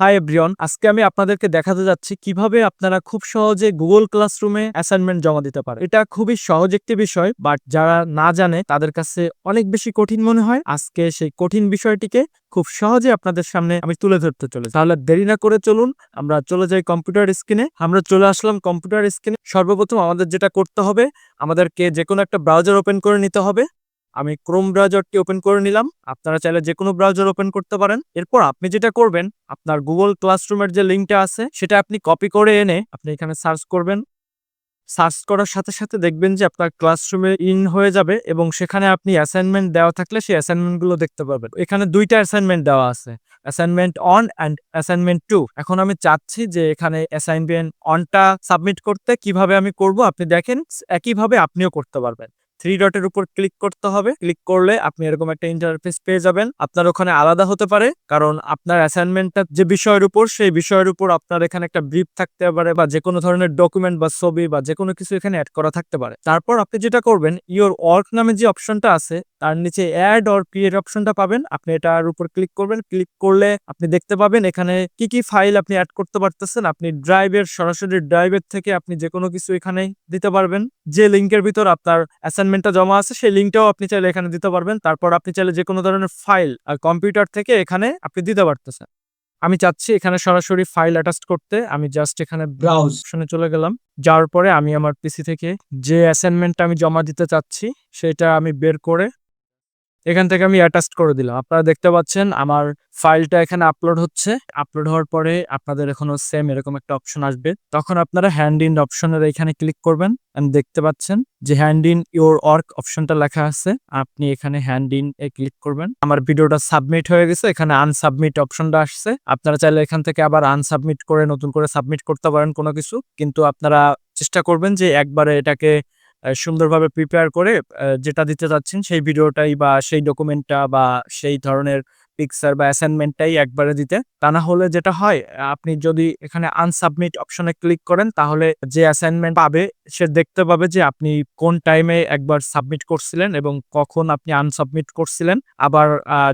Hi everyone, আজকে আমি আপনাদেরকে দেখাতে যাচ্ছি কীভাবে আপনারা খুব সহজে গুগল ক্লাসরুমে অ্যাসাইনমেন্ট জমা দিতে পারে এটা খুবই সহজ একটি বিষয়, বাট যারা না জানে, তাদের কাছে অনেক বেশি কঠিন মনে হয়। আজকে সেই কঠিন বিষয়টিকে খুব সহজে আপনাদের সামনে আমি তুলে ধরতে চলেছি। তাহলে দেরি না করে চলুন, আমরা চলে যাই কম্পিউটার স্ক্রিনে। আমরা চলে আসলাম কম্পিউটার স্ক্রিনে। সর্বপ্রথম আমাদের যেটা করতে হবে, আমাদেরকে যে কোনো একটা ব্রাউজার ওপেন করে নিতে হবে। আমি ক্রোম ব্রাউজারটি ওপেন করে নিলাম। আপনারা চাইলে যে কোনো ব্রাউজার ওপেন করতে পারেন। এরপর আপনি যেটা করবেন, আপনার গুগল ক্লাসরুমের যে লিঙ্কটা আছে, সেটা আপনি কপি করে এনে আপনি এখানে সার্চ করবেন। সার্চ করার সাথে সাথে দেখবেন যে আপনার ক্লাসরুমে ইন হয়ে যাবে এবং সেখানে আপনি অ্যাসাইনমেন্ট দেওয়া থাকলে সেই অ্যাসাইনমেন্টগুলো দেখতে পাবেন এখানে দুইটা অ্যাসাইনমেন্ট দেওয়া আছে assignment one and assignment two এখন আমি চাচ্ছি যে এখানে অ্যাসাইনমেন্ট অনটা সাবমিট করতে কীভাবে আমি করব, আপনি দেখেন, একইভাবে আপনিও করতে পারবেন। থ্রি ডটের উপর ক্লিক করতে হবে। ক্লিক করলে আপনি এরকম একটা ইন্টারফেস পেয়ে যাবেন। আপনার ওখানে আলাদা হতে পারে, কারণ আপনার অ্যাসাইনমেন্টটা যে বিষয়ের উপর, সেই বিষয়ের উপর আপনার এখানে একটা ব্রিফ থাকতে পারে বা যে কোনো ধরনের ডকুমেন্ট বা ছবি বা যে কোনো কিছু এখানে অ্যাড করা থাকতে পারে। তারপর আপনি যেটা করবেন ইওর ওয়ার্ক নামে যে অপশনটা আছে, তার নিচে অ্যাড অর ক্রিয়েট অপশনটা পাবেন। আপনি এটার উপর ক্লিক করবেন। ক্লিক করলে আপনি দেখতে পাবেন এখানে কি কি ফাইল আপনি অ্যাড করতে পারতেছেন। আপনি ড্রাইভের সরাসরি ড্রাইভের থেকে আপনি যে কোনো কিছু এখানে দিতে পারবেন। যে লিঙ্কের ভিতর আপনার অ্যাসাইনমেন্টটা জমা আছে সেই লিঙ্কটাও আপনি চাইলে এখানে দিতে পারবেন। তারপর আপনি চাইলে যে কোনো ধরনের ফাইল আর কম্পিউটার থেকে এখানে আপনি দিতে পারতেছেন। আমি চাচ্ছি এখানে সরাসরি ফাইল অ্যাটাচ করতে। আমি জাস্ট এখানে ব্রাউজ শুনে চলে গেলাম। যাওয়ার পরে আমি আমার পিসি থেকে যে অ্যাসাইনমেন্টটা আমি জমা দিতে চাচ্ছি সেটা আমি বের করে এখান থেকে আমি অ্যাটাচ করে দিলাম। আপনারা দেখতে পাচ্ছেন আমার ফাইলটা এখানে আপলোড হচ্ছে। আপলোড হওয়ার পরে আপনাদের এখনও সেম এরকম একটা অপশন আসবে। তখন আপনারা হ্যান্ড ইন অপশনের এখানে ক্লিক করবেন and দেখতে পাচ্ছেন যে হ্যান্ড ইন ইওর ওয়ার্ক অপশনটা লেখা আছে। আপনি এখানে হ্যান্ড ইন এ ক্লিক করবেন। আমার ভিডিওটা সাবমিট হয়ে গেছে। এখানে আনসাবমিট অপশনটা আসছে। আপনারা চাইলে এখান থেকে আবার আনসাবমিট করে নতুন করে সাবমিট করতে পারেন কোনো কিছু। কিন্তু আপনারা চেষ্টা করবেন যে একবারে এটাকে সুন্দরভাবে প্রিপেয়ার করে যেটা দিতে যাচ্ছেন সেই ভিডিওটাই বা সেই ডকুমেন্টটা বা সেই ধরনের পিকচার বা অ্যাসাইনমেন্টটাই একবারে দিতে। তা না হলে যেটা হয়, আপনি যদি এখানে আনসাবমিট অপশনে ক্লিক করেন, তাহলে যে অ্যাসাইনমেন্ট পাবে, সে দেখতে পাবে যে আপনি কোন টাইমে একবার সাবমিট করছিলেন এবং কখন আপনি আনসাবমিট করছিলেন। আবার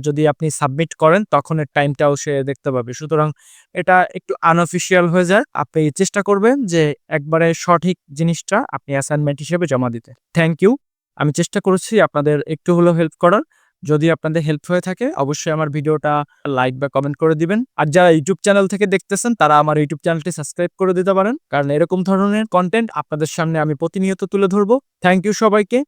যদি আপনি সাবমিট করেন, তখন এর টাইমটাও সে দেখতে পাবে। সুতরাং এটা একটু আনঅফিসিয়াল হয়ে যায়। আপনি চেষ্টা করবেন যে একবারে সঠিক জিনিসটা আপনি অ্যাসাইনমেন্ট হিসেবে জমা দিতে। থ্যাংক ইউ আমি চেষ্টা করেছি আপনাদের একটু হলেও হেল্প করার। যদি আপনাদের হেল্প হয়ে থাকে, অবশ্যই আমার ভিডিওটা লাইক বা কমেন্ট করে দিবেন। আর যারা ইউটিউব চ্যানেল থেকে দেখতেছেন, তারা আমার ইউটিউব চ্যানেলটি সাবস্ক্রাইব করে দিতে পারেন। কারণ এরকম ধরনের কন্টেন্ট আপনাদের সামনে আমি প্রতিনিয়ত তুলে ধরবো। থ্যাংক ইউ সবাইকে।